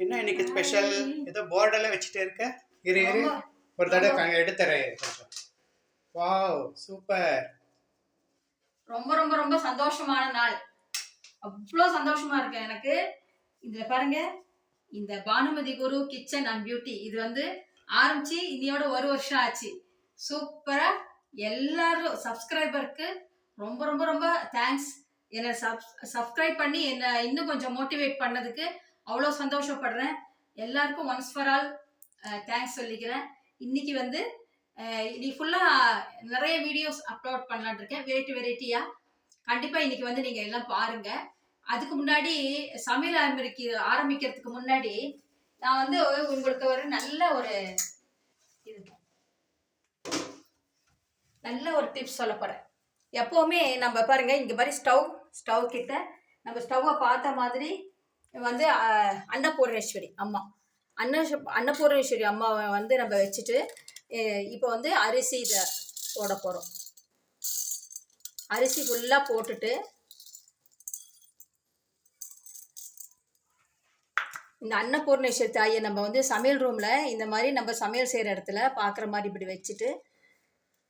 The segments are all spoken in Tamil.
என்ன இன்னைக்கு ஸ்பெஷல் ஏதோ போர்டெல்லாம் வச்சுட்டே இருக்க? இரு இரு. ஒரு தடவை எடுத்துறேன் கொஞ்சம். Wow super. ரொம்ப ரொம்ப ரொம்ப சந்தோஷமான நாள். அவ்வளோ சந்தோஷமா இருக்கு எனக்கு. இதுல பாருங்க. இந்த Bhanumathi Guru kitchen and beauty. இது வந்து ஆரம்பிச்சு இன்னையோட ஒரு வருஷம் ஆச்சு. சூப்பரா எல்லாரும் சப்ஸ்கிரைபருக்கு ரொம்ப ரொம்ப ரொம்ப தேங்க்ஸ் என்னை சப் சப்ஸ்கிரைப் பண்ணி என்னை இன்னும் கொஞ்சம் மோட்டிவேட் பண்ணதுக்கு அவ்வளோ சந்தோஷப்படுறேன். எல்லாருக்கும் ஒன்ஸ் ஃபார் ஆல் தேங்க்ஸ் சொல்லிக்கிறேன். இன்னைக்கு வந்து அஹ், இன்னைக்கு ஃபுல்லாக நிறைய வீடியோஸ் அப்லோட் பண்ணலான் இருக்கேன். வெரைட்டி வெரைட்டியாக கண்டிப்பாக இன்னைக்கு வந்து நீங்கள் எல்லாம் பாருங்க. அதுக்கு முன்னாடி சமையல் ஆரம்பிக்க ஆரம்பிக்கிறதுக்கு முன்னாடி நான் வந்து உங்களுக்கு ஒரு நல்ல ஒரு இது. நல்ல ஒரு டிப்ஸ் சொல்ல போகிறேன் எப்போவுமே நம்ம பாருங்கள் இங்கே மாதிரி ஸ்டவ் ஸ்டவ் கிட்ட நம்ம ஸ்டவ்வை பார்த்த மாதிரி வந்து அன்னபூர்ணேஸ்வரி அம்மா. அன்ன அன்னபூர்ணேஸ்வரி அம்மாவை வந்து நம்ம வச்சுட்டு இப்போ வந்து அரிசி இதை போட போகிறோம் அரிசி ஃபுல்லாக போட்டுட்டு இந்த அன்னபூர்ணேஸ்வரி தாயை நம்ம வந்து சமையல் ரூமில் இந்த மாதிரி நம்ம சமையல் செய்கிற இடத்துல பார்க்குற மாதிரி இப்படி வச்சுட்டு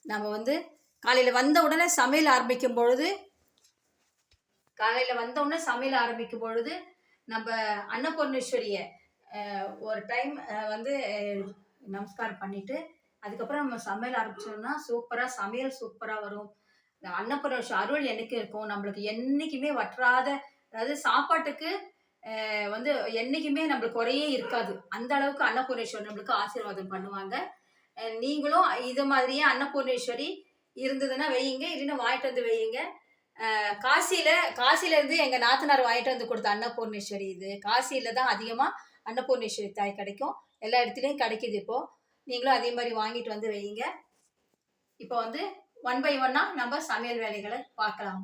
நம்ம வந்து காலையில் வந்த உடனே சமையல் ஆரம்பிக்கும் பொழுது காலையில் வந்த உடனே சமையல் ஆரம்பிக்கும் பொழுது நம்ம அன்னபூர்ணேஸ்வரியை ஒரு டைம் வந்து நமஸ்காரம் பண்ணிட்டு அதுக்கப்புறம் நம்ம சமையல் ஆரம்பிச்சோம்னா சூப்பராக சமையல் சூப்பராக வரும். இந்த அன்னபூர்ணேஸ்வரி அருள் என்னைக்கு இருக்கும்? நம்மளுக்கு என்றைக்குமே வற்றாத அதாவது சாப்பாட்டுக்கு வந்து என்றைக்குமே நம்மளுக்கு குறையே இருக்காது. அந்த அளவுக்கு அன்னபூர்ணேஸ்வரி நம்மளுக்கு ஆசீர்வாதம் பண்ணுவாங்க. நீங்களும் இது மாதிரியே அன்னபூர்ணேஸ்வரி இருந்ததுன்னா வையுங்க இல்லைன்னா வாங்கிட்டு வந்து வையுங்க. காசியில் காசிலேருந்து எங்கள் நாத்தனார் வாங்கிட்டு வந்து கொடுத்த அன்னபூர்ணேஸ்வரி இது. காசியில் தான் அதிகமாக அன்னபூர்ணேஸ்வரி தாய் கிடைக்கும். எல்லா இடத்துலையும் கிடைக்குது இப்போது நீங்களும் அதே மாதிரி வாங்கிட்டு வந்து வைங்க இப்போ வந்து ஒன் பை ஒன்னா நம்ம சமையல் வேலைகளை பார்க்கலாம்.